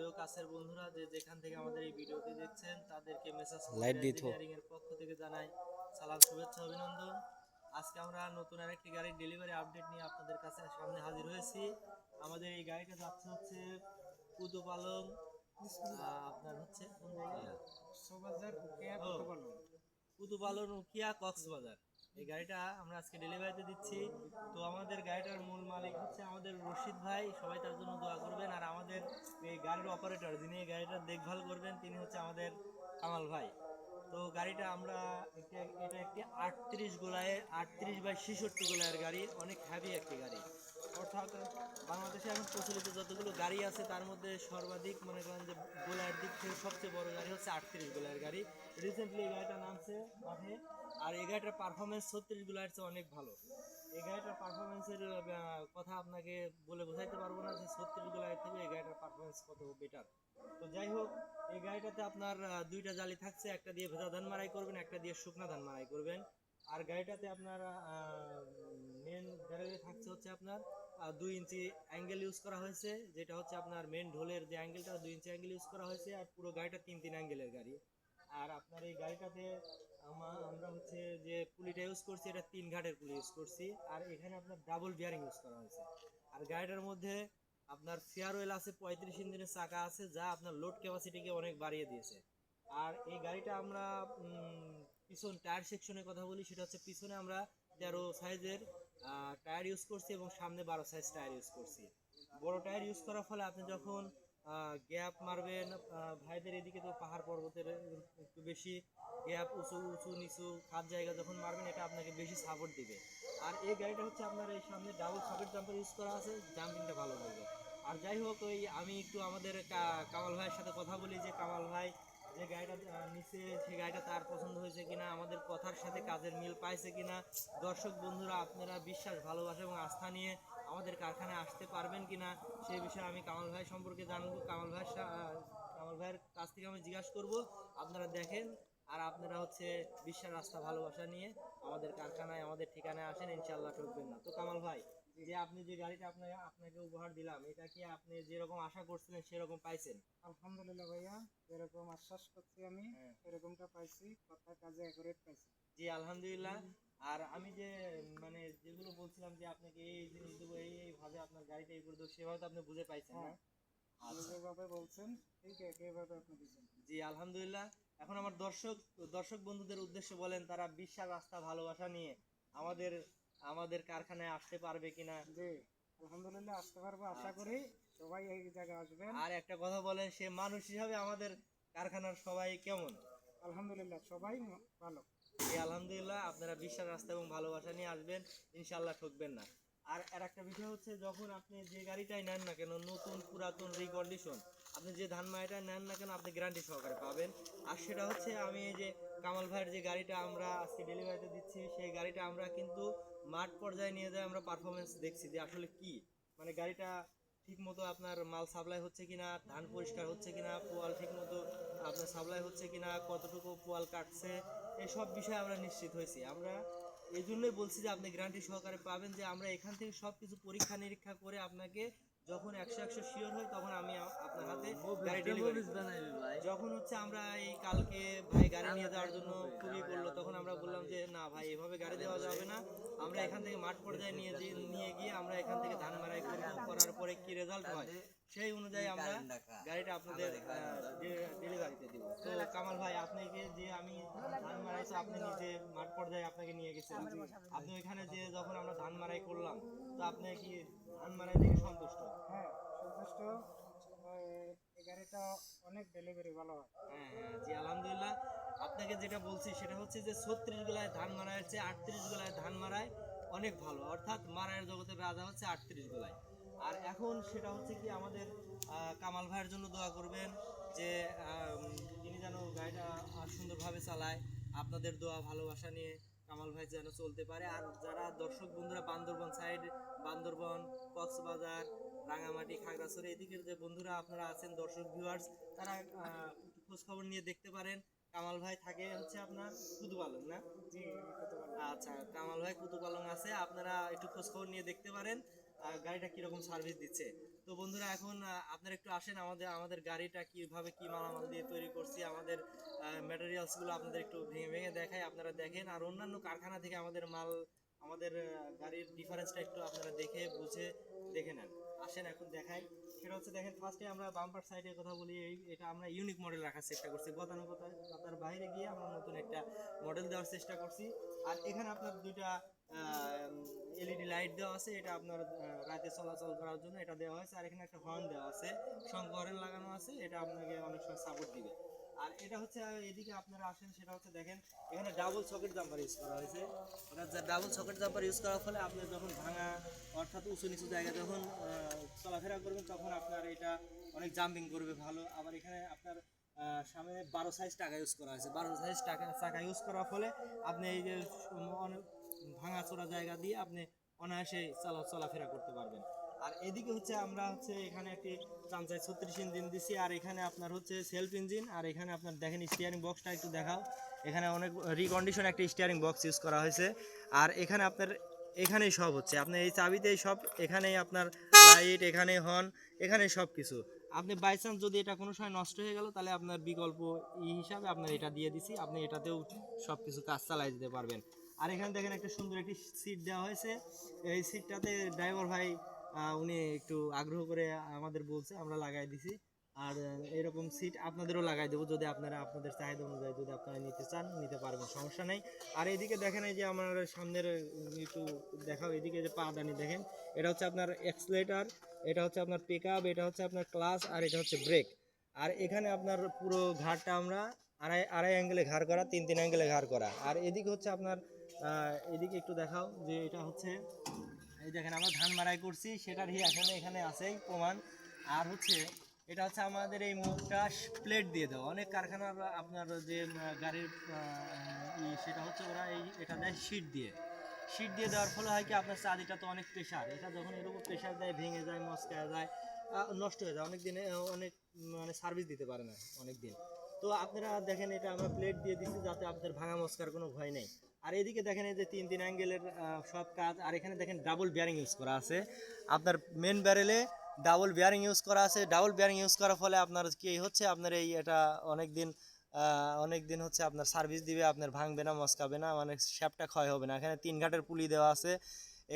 ও কাছের বন্ধুরা যে যেখান থেকে আমাদের এই ভিডিওটি দেখছেন তাদেরকে মেসেজ দিত। এর পক্ষ থেকে জানাই সালাম শুভেচ্ছা অভিনন্দন আজকে আমরা নতুন আরেকটি গাড়ির ডেলিভারি আপডেট নিয়ে আপনাদের কাছে সামনে হাজির হয়েছি আমাদের এই গাড়িটা যাচ্ছে হচ্ছে কুতুপালং আপনার হচ্ছে কোন জায়গা? সোবাজার উকিয়া ও। কুতুপালং কুতুপালন উকিয়া কক্সবাজার এই গাড়িটা আমরা আজকে ডেলিভারিতে দিচ্ছি। তো আমাদের গাড়িটার মূল মালিক হচ্ছে আমাদের রশিদ ভাই। সবাই তার জন্য দোয়া করবেন। আর আমাদের এই গাড়ির অপারেটর যিনি এই গাড়িটার দেখভাল করবেন, তিনি হচ্ছে আমাদের কামাল ভাই। তো গাড়িটা আমরা এটা একটি আটত্রিশ গোলায়ের আটত্রিশ বাই ছেষট্টি গোলায়ের গাড়ি। অনেক হ্যাভি একটি বাংলাদেশে এখন প্রচলিত যতগুলো গাড়ি আছে, তার মধ্যে সর্বাধিক মনে করেন যে গোলার দিক থেকে সবচেয়ে বড় গাড়ি হচ্ছে আটত্রিশ গোলার গাড়ি। রিসেন্টলি এই গাড়িটা নামছে মাঠে। আর এই গাড়িটার পারফরমেন্স ছত্রিশ গোলার চেয়ে অনেক ভালো। এই গাড়িটার পারফরমেন্সের কথা আপনাকে বলে বোঝাইতে পারব না যে ছত্রিশ গোলার থেকে এই গাড়িটার পারফরমেন্স কত বেটার তো যাই হোক, এই গাড়িটাতে আপনার দুইটা জালি থাকছে, একটা দিয়ে ভেজা ধান মারাই করবেন, একটা দিয়ে শুকনা ধান মারাই করবেন। আর গাড়িটাতে আপনার মেন গ্যারেজে থাকছে হচ্ছে আপনার দুই ইঞ্চি অ্যাঙ্গেল ইউজ করা হয়েছে, যেটা হচ্ছে আপনার মেন ঢোলের যে অ্যাঙ্গেলটা দুই ইঞ্চি অ্যাঙ্গেল ইউজ করা হয়েছে, আর পুরো গাড়িটা তিন তিন অ্যাঙ্গেলের গাড়ি। আর আপনার এই গাড়িটাতে আমা- আমরা হচ্ছে যে পুলিটা ইউজ করছি, এটা তিন ঘাটের পুলি ইউজ করছি, আর এখানে আপনার ডাবল বিয়ারিং ইউজ করা হয়েছে। আর গাড়িটার মধ্যে আপনার ফেয়ার ওয়েল আছে, পঁয়ত্রিশ ইঞ্জিনের চাকা আছে, যা আপনার লোড ক্যাপাসিটিকে অনেক বাড়িয়ে দিয়েছে। আর এই গাড়িটা আমরা পিছন টায়ার সেকশনের কথা বলি, সেটা হচ্ছে পিছনে আমরা তেরো সাইজের টায়ার ইউজ করছি এবং সামনে বারো সাইজ টায়ার ইউজ করছি। বড় টায়ার ইউজ করার ফলে আপনি যখন গ্যাপ মারবেন ভাইদের এদিকে তো পাহাড় পর্বতের একটু বেশি গ্যাপ উঁচু উঁচু, নিচু, খাদ জায়গা যখন মারবেন, এটা আপনাকে বেশি সাপোর্ট দিবে। আর এই গাড়িটা হচ্ছে আপনার এই সামনে ডাবল সাপোর্ট জাম্পার ইউজ করা আছে জাম্পিংটা ভালো করবে আর যাই হোক, ওই আমি একটু আমাদের কামাল ভাইয়ের সাথে কথা বলি যে, কামাল ভাই যে গাড়িটা নিচে সেই গাড়িটা তার পছন্দ হয়েছে কিনা, আমাদের কথার সাথে কাজের মিল পাইছে কিনা। দর্শক বন্ধুরা, আপনারা বিশ্বাস, ভালোবাসা এবং আস্থা নিয়ে আমাদের কারখানায় আসতে পারবেন কিনা সেই বিষয়ে আমি কামাল ভাই সম্পর্কে জানব। কামাল ভাই কামাল ভাইয়ের কাছ থেকে আমি জিজ্ঞাসা করব। আপনারা দেখেন, আর আপনারা হচ্ছে বিশ্বাস, আস্থা, ভালোবাসা নিয়ে আমাদের কারখানায় আমাদের ঠিকানায় আসেন ইনশাল্লাহ ঠকবেন না। তো কামাল ভাই যে আপনি যে গাড়িটা আপনাকে আপনাকে উপহার দিলাম এটা কি আপনি যেরকম আশা করছিলেন সেরকম পাইছেন? আলহামদুলিল্লাহ ভাইয়া যেরকম আশ্বাস করছি আমি হ্যাঁ। এরকমটা পাইছি কথা কাজে অ্যাকুরেট পাইছি। জি আলহামদুলিল্লাহ। আর আমি যে মানে যেগুলো বলছিলাম যে আপনাকে এই জিনিস দেবো এই এইভাবে আপনার গাড়িটা এই করে দেবো সেভাবে তো আপনি বুঝে পাইছেন না? হ্যাঁ। আচ্ছা। যেভাবে বলছেন ঠিক একইভাবে আপনি দিচ্ছেন জি আলহামদুলিল্লাহ। এখন আমার দর্শক দর্শক বন্ধুদের উদ্দেশ্যে বলেন তারা বিশ্বাস আস্থা ভালোবাসা নিয়ে আমাদের আমাদের কারখানায় আসতে পারবে কিনা? জি আলহামদুলিল্লাহ আসতে পারব আশা করি সবাই এই জায়গায় আসবেন। আর একটা কথা বলেন সে মানুষ হিসাবে আমাদের কারখানার সবাই কেমন? আলহামদুলিল্লাহ সবাই ভালো। জি আলহামদুলিল্লাহ আপনারা বিশ্বাস আস্থা এবং ভালোবাসা নিয়ে আসবেন ইনশাল্লাহ ঠকবেন না। আর আর একটা বিষয় হচ্ছে যখন আপনি যে গাড়িটাই নেন না কেন নতুন পুরাতন রিকন্ডিশন আপনি যে ধান মাড়িটা নেন না কেন, আপনি গ্যারান্টি সহকারে পাবেন। আর সেটা হচ্ছে আমি এই যে কামাল ভাইয়ের যে গাড়িটা আমরা আজকে ডেলিভারিতে দিচ্ছি, সেই গাড়িটা আমরা কিন্তু মাঠ পর্যায়ে নিয়ে যাই, আমরা পারফরমেন্স দেখছি যে আসলে কি। মানে গাড়িটা ঠিক মতো আপনার মাল সাপ্লাই হচ্ছে কিনা, ধান পরিষ্কার হচ্ছে কিনা, পোয়াল ঠিক মতো আপনার সাপ্লাই হচ্ছে কিনা, কতটুকু পোয়াল কাটছে, এসব বিষয়ে আমরা নিশ্চিত হয়েছি। আমরা এই জন্যই বলছি যে আপনি গ্যারান্টি সহকারে পাবেন যে আমরা এখান থেকে সব কিছু পরীক্ষা নিরীক্ষা করে আপনাকে যখন একশো একশো শিওর হই তখন আমি আপনার হাতে গাড়ি ডেলিভারি যখন হচ্ছে আমরা এই কালকে ভাই গাড়ি নিয়ে যাওয়ার জন্য খুবই বলল তখন আমরা বললাম যে না ভাই এভাবে গাড়ি দেওয়া যাবে না। আমরা এখান থেকে মাঠ পর্যায়ে নিয়ে নিয়ে গিয়ে আমরা এখান থেকে ধান মারাই করব। করার পরে কি রেজাল্ট হয়? সেই অনুযায়ী আমরা গাড়িটা আপনাদের ডেলিভারিতে দিব। তো কামাল ভাই আপনাকে যে আমি ধান মারাই তো আপনি নিজে মাঠ পর্যায়ে আপনাকে নিয়ে গেছিলাম আপনি ওইখানে যে যখন আমরা ধান মারাই করলাম তো আপনি কি ধান মারাই থেকে সন্তুষ্ট? হ্যাঁ সন্তুষ্ট। এই গাড়িটা অনেক ডেলিভারি ভালো হয়। হ্যাঁ হ্যাঁ জি আলহামদুলিল্লাহ। আপনাকে যেটা বলছি সেটা হচ্ছে যে ছত্রিশ গোলায় ধান মারায় চেয়ে আটত্রিশ গোলায় ধান মারায় অনেক ভালো। অর্থাৎ মারায়ের জগতের রাজা হচ্ছে আটত্রিশ গোলায়। আর এখন সেটা হচ্ছে কি আমাদের কামাল ভাইয়ের জন্য দোয়া করবেন যে তিনি যেন গাড়িটা সুন্দরভাবে চালায়। আপনাদের দোয়া ভালোবাসা নিয়ে কামাল ভাই যেন চলতে পারে। আর যারা দর্শক বন্ধুরা বান্দরবন সাইড বান্দরবন কক্সবাজার রাঙামাটি খাগড়াছড়ি এদিকের যে বন্ধুরা আপনারা আছেন দর্শক ভিউয়ার্স তারা আহ, একটু খোঁজ খবর নিয়ে দেখতে পারেন। কামাল ভাই থাকে হচ্ছে আপনার কুতুপালং না? আচ্ছা কামাল ভাই কুতুপালং আছে আপনারা একটু খোঁজ খবর নিয়ে দেখতে পারেন। গাড়িটা কীরকম সার্ভিস দিচ্ছে? তো বন্ধুরা, এখন আপনারা একটু আসেন আমাদের আমাদের গাড়িটা কীভাবে কি মালামাল দিয়ে তৈরি করছি, আমাদের ম্যাটেরিয়ালসগুলো আপনাদের একটু ভেঙে ভেঙে দেখাই, আপনারা দেখেন। আর অন্যান্য কারখানা থেকে আমাদের মাল, আমাদের গাড়ির ডিফারেন্সটা একটু আপনারা দেখে, বুঝে, দেখে নেন। আসেন এখন দেখাই। সেটা হচ্ছে, দেখেন ফার্স্টে আমরা বাম্পার সাইডের কথা বলি, এই, এটা আমরা ইউনিক মডেল রাখার চেষ্টা করছি। গতানুগতার বাইরে গিয়ে আমরা নতুন একটা মডেল দেওয়ার চেষ্টা করছি। আর এখানে আপনার দুইটা এলইডি লাইট দেওয়া আছে, এটা আপনার রাতে চলাচল করার জন্য এটা দেওয়া হয়েছে। আর এখানে একটা হর্ন দেওয়া আছে শঙ্খ হর্ন লাগানো আছে, এটা আপনাকে অনেক সময় সাপোর্ট দিবে। আর এটা হচ্ছে এদিকে আপনারা আসেন, সেটা হচ্ছে দেখেন, এখানে ডাবল সকেট জাম্পার ইউজ করা হয়েছে। ওটা ডাবল সকেট জাম্পার ইউজ করার ফলে আপনি যখন ভাঙা, অর্থাৎ উঁচু নিচু জায়গায় যখন চলাফেরা করবেন, তখন আপনার এটা অনেক জাম্পিং করবে ভালো। আবার এখানে আপনার সামনে বারো সাইজ টাকা ইউজ করা হয়েছে। বারো সাইজ টাকা, চাকা ইউজ করার ফলে আপনি এই যে, অনেক ভাঙা চোরা জায়গা দিয়ে আপনি অনায়াসে চলা চলাফেরা করতে পারবেন। আর এদিকে হচ্ছে আমরা হচ্ছে এখানে একটি চামচায় ছত্রিশ ইঞ্জিন দিছি, আর এখানে আপনার হচ্ছে সেলফ ইঞ্জিন আর এখানে আপনার দেখেন স্টিয়ারিং বক্সটা একটু দেখাও। এখানে অনেক রিকন্ডিশন একটা স্টিয়ারিং বক্স ইউজ করা হয়েছে। আর এখানে আপনার, এখানেই সব হচ্ছে। আপনার এই চাবিতেই সব, এখানেই আপনার লাইট এখানে হর্ন এখানে সব কিছু আপনি বাই চান্স যদি এটা কোনো সময় নষ্ট হয়ে গেল, তাহলে আপনার বিকল্প ই হিসাবে আপনার এটা দিয়ে দিছি। আপনি এটাতেও সব কিছু কাজ চালাই দিতে পারবেন। আর এখানে দেখেন একটা সুন্দর একটি সিট দেওয়া হয়েছে। এই সিটটাতে ড্রাইভার ভাই উনি একটু আগ্রহ করে আমাদের বলছে, আমরা লাগাই দিছি। আর এরকম সিট আপনাদেরও লাগাই দেবো যদি আপনারা আপনাদের চাহিদা অনুযায়ী যদি আপনারা নিতে চান, নিতে পারবেন, সমস্যা নেই। আর এদিকে দেখেন এই যে আমার সামনের একটু দেখাও, এদিকে যে পাদানি দেখেন, এটা হচ্ছে আপনার এক্সলেটার এটা হচ্ছে আপনার পিক এটা হচ্ছে আপনার ক্লাস আর এটা হচ্ছে ব্রেক আর এখানে আপনার পুরো ঘাড়টা আমরা আড়াই আড়াই অ্যাঙ্গেলে ঘাড় করা, তিন তিন অ্যাঙ্গেলে ঘাড় করা। আর এদিকে হচ্ছে আপনার এদিকে একটু দেখাও যে এটা হচ্ছে, এই দেখেন আমরা ধান মারাই করছি, সেটার হি এখানে এখানে আছেই প্রমাণ। আর হচ্ছে, এটা হচ্ছে আমাদের এই মুখটা প্লেট দিয়ে দেওয়া। অনেক কারখানার আপনার যে গাড়ির সেটা হচ্ছে ওরা এই এটা দেয় শীট দিয়ে। শীট দিয়ে দেওয়ার ফলে হয় কি, আপনার চাঁদিটা তো অনেক প্রেশার এটা যখন এরকম প্রেশার দেয়, ভেঙে যায় মস্কা যায় নষ্ট হয়ে যায়। অনেক দিনে অনেক মানে সার্ভিস দিতে পারে না অনেক দিন। তো আপনারা দেখেন, এটা আমরা প্লেট দিয়ে দিচ্ছি যাতে আপনাদের ভাঙা মস্কার কোনো ভয় নেই। আর এদিকে দেখেন এই যে তিন তিন অ্যাঙ্গেলের সব কাজ। আর এখানে দেখেন ডাবল বিয়ারিং ইউজ করা আছে। আপনার মেন ব্যারেলে ডাবল বিয়ারিং ইউজ করা আছে। ডাবল বিয়ারিং ইউজ করার ফলে আপনার কি হচ্ছে? আপনার এই এটা অনেক দিন অনেক দিন হচ্ছে আপনার সার্ভিস দিবে, আপনার ভাঙবে না, মস্কাবে না মানে শ্যাপটা ক্ষয় হবে না। এখানে তিন ঘাটের পুলি দেওয়া আছে।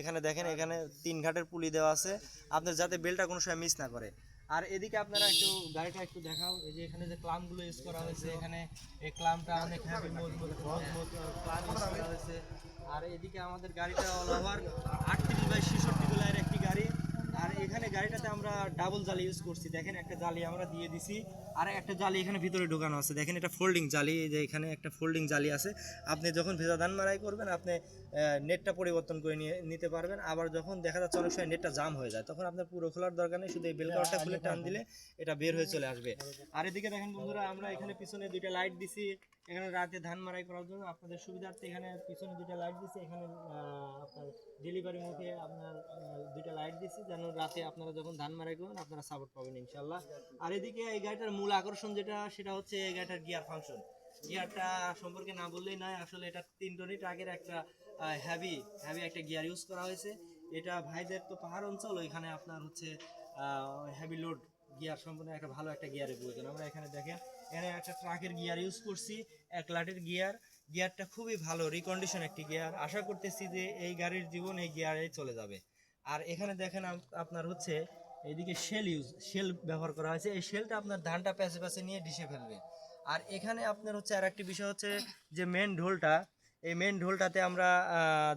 এখানে দেখেন, এখানে তিন ঘাটের পুলি দেওয়া আছে। আপনার যাতে বেলটা কোনো সময় মিস না করে। আর এদিকে আপনারা একটু গাড়িটা একটু দেখাও। এই যে এখানে যে ক্লামগুলো ইউজ করা হয়েছে, এখানে এই ক্লামটা অনেক হ্যাভি মজবুত মজবুত ক্লাম ইউজ করা হয়েছে। আর এদিকে আমাদের গাড়িটা অল ওভার আটত্রিশ বাই ছেষট্টি বেলার একটি গাড়ি। আর এখানে গাড়িটাতে আমরা ডাবল জালি ইউজ করছি। দেখেন, একটা জালি আমরা দিয়ে দিছি, আর একটা জালি এখানে ভিতরে ঢোকানো আছে। দেখেন, এটা ফোল্ডিং জালি যে এখানে একটা ফোল্ডিং জালি আছে। আপনি যখন ভেজা ধান মারাই করবেন, আপনি নেটটা পরিবর্তন করে নিয়ে নিতে পারবেন। আবার যখন দেখা যাচ্ছে অনেক সময় নেটটা জাম হয়ে যায় তখন আপনার পুরো খোলার দরকার নেই শুধু এই বেল কাভারটা খুলে টান দিলে এটা বের হয়ে চলে আসবে। আর এদিকে দেখেন বন্ধুরা আমরা এখানে পিছনে দুইটা লাইট দিছি। এখানে রাতে ধান মারাই করার জন্য আপনাদের সুবিধার্থে এখানে পিছনে দুইটা লাইট দিছি। এখানে আপনার ডেলিভারি মুখে আপনার দুইটা লাইট দিছি যেন রাতে আপনারা যখন ধান মারাই করবেন আপনারা সাপোর্ট পাবেন ইনশাল্লাহ আর এদিকে এই গাড়িটার মূল আকর্ষণ যেটা সেটা হচ্ছে এই গাড়িটার গিয়ার ফাংশন গিয়ারটা সম্পর্কে না বললেই নয়, আসলে এটা তিন টনি ট্রাকের একটা হ্যাভি হ্যাভি একটা গিয়ার ইউজ করা হয়েছে। এটা ভাইদের তো পাহাড় অঞ্চল, ওইখানে আপনার হচ্ছে হ্যাভি লোড গিয়ার সম্পূর্ণ একটা ভালো একটা গিয়ারের প্রয়োজন। আমরা এখানে দেখেন, এখানে একটা ট্রাকের গিয়ার ইউজ করছি, এক লাটের গিয়ার গিয়ারটা খুবই ভালো রিকন্ডিশন একটি গিয়ার আশা করতেছি যে এই গাড়ির জীবন এই গিয়ারে চলে যাবে। আর এখানে দেখেন আপনার হচ্ছে, এইদিকে শেল ইউজ শেল ব্যবহার করা হয়েছে। এই শেলটা আপনার ধানটা প্যাসে প্যাসে নিয়ে ডিশে ফেলবে। আর এখানে আপনার হচ্ছে আর একটি বিষয় হচ্ছে যে মেন ঢোলটা, এই মেন ঢোলটাতে আমরা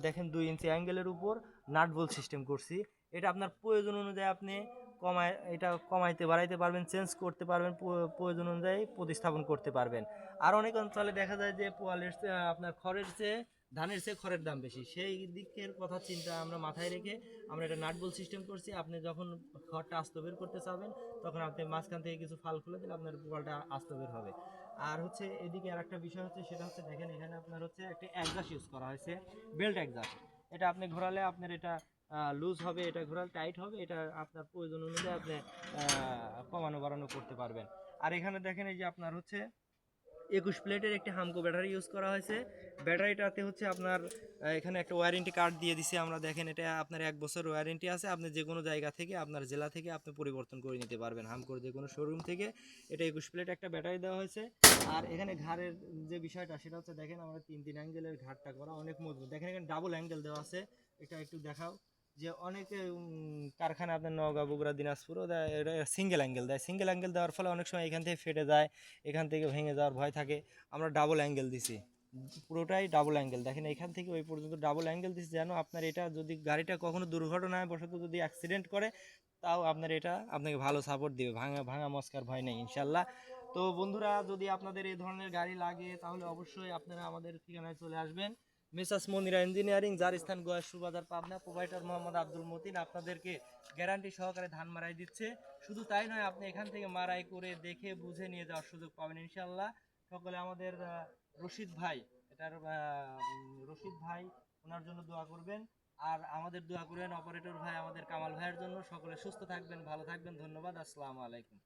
দেখেন দুই ইঞ্চি অ্যাঙ্গেলের উপর নাটবোল সিস্টেম করছি। এটা আপনার প্রয়োজন অনুযায়ী আপনি কমায়, এটা কমাইতে, বাড়াইতে পারবেন চেঞ্জ করতে পারবেন প্রয়োজন অনুযায়ী প্রতিস্থাপন করতে পারবেন। আর অনেক অঞ্চলে দেখা যায় যে পোয়ালের আপনার খড়ের চেয়ে ধানের চেয়ে খড়ের দাম বেশি। সেই দিকের কথা চিন্তা আমরা মাথায় রেখে আমরা একটা নাটবল সিস্টেম করছি। আপনি যখন খড়টা আস্ত বের করতে চাবেন, তখন আপনি মাঝখান থেকে কিছু ফাল খুলে দিলে আপনার পোয়ালটা আস্ত বের হবে। আর হচ্ছে এদিকে আর একটা বিষয় হচ্ছে, সেটা হচ্ছে দেখেন, এখানে আপনার হচ্ছে একটা অ্যাডজাস্ট ইউজ করা হয়েছে বেল্ট অ্যাডজাস্ট এটা আপনি ঘোরালে আপনার এটা লুজ হবে, এটা ঘোরালে টাইট হবে, এটা আপনার প্রয়োজন অনুযায়ী আপনি কমানো বাড়ানো করতে পারবেন। আর এখানে দেখেন, এই যে আপনার হচ্ছে একুশ প্লেটের একটি হামকো ব্যাটারি ইউজ করা হয়েছে। ব্যাটারিটাতে হচ্ছে আপনার এখানে একটা ওয়ারেন্টি কার্ড দিয়ে দিছে। আমরা দেখেন, এটা আপনার এক বছর ওয়ারেন্টি আছে। আপনি যে কোনো জায়গা থেকে, আপনার জেলা থেকে আপনি পরিবর্তন করে নিতে পারবেন। হামকোর যে কোনো শোরুম থেকে। এটা একুশ প্লেট একটা ব্যাটারি দেওয়া হয়েছে। আর এখানে ঘাড়ের যে বিষয়টা, সেটা হচ্ছে দেখেন, আমরা তিন তিন অ্যাঙ্গেলের ঘাটটা করা অনেক মজবুত। দেখেন, এখানে ডাবল অ্যাঙ্গেল দেওয়া আছে। এটা একটু দেখাও। যে অনেকে কারখানা আপনার নওগাঁ, বগুড়া দিনাজপুরও দেয় এটা সিঙ্গেল অ্যাঙ্গেল দেয়। সিঙ্গেল অ্যাঙ্গেল দেওয়ার ফলে অনেক সময় এখান থেকে ফেটে যায়, এখান থেকে ভেঙে যাওয়ার ভয় থাকে। আমরা ডাবল অ্যাঙ্গেল দিছি। পুরোটাই ডাবল অ্যাঙ্গেল দেখেন এখান থেকে ওই পর্যন্ত ডাবল অ্যাঙ্গেল দিছি যেন আপনার এটা যদি গাড়িটা কখনো দুর্ঘটনায় বশত যদি অ্যাক্সিডেন্ট করে, তাও আপনার এটা আপনাকে ভালো সাপোর্ট দিবে। ভাঙা ভাঙা মস্কার ভয় নেই, ইনশাল্লাহ। তো বন্ধুরা, যদি আপনাদের এই ধরনের গাড়ি লাগে, তাহলে অবশ্যই আপনারা আমাদের ঠিকানায় চলে আসবেন। মেসাস মনিরা ইঞ্জিনিয়ারিং, যার স্থান গয়েশ সুবাদার পাবনা, প্রোভাইডার মোহাম্মদ আব্দুল মতিন আপনাদেরকে গ্যারান্টি সহকারে ধান মারাই দিচ্ছে। শুধু তাই নয়, আপনি এখান থেকে মারাই করে দেখে বুঝে নিয়ে যাওয়ার সুযোগ পাবেন ইনশাল্লাহ সকলে আমাদের রশিদ ভাই, এটার রশিদ ভাই, ওনার জন্য দোয়া করবেন। আর আমাদের দোয়া করবেন অপারেটর ভাই, আমাদের কামাল ভাইয়ের জন্য। সকলে সুস্থ থাকবেন, ভালো থাকবেন, ধন্যবাদ, আসসালামু আলাইকুম।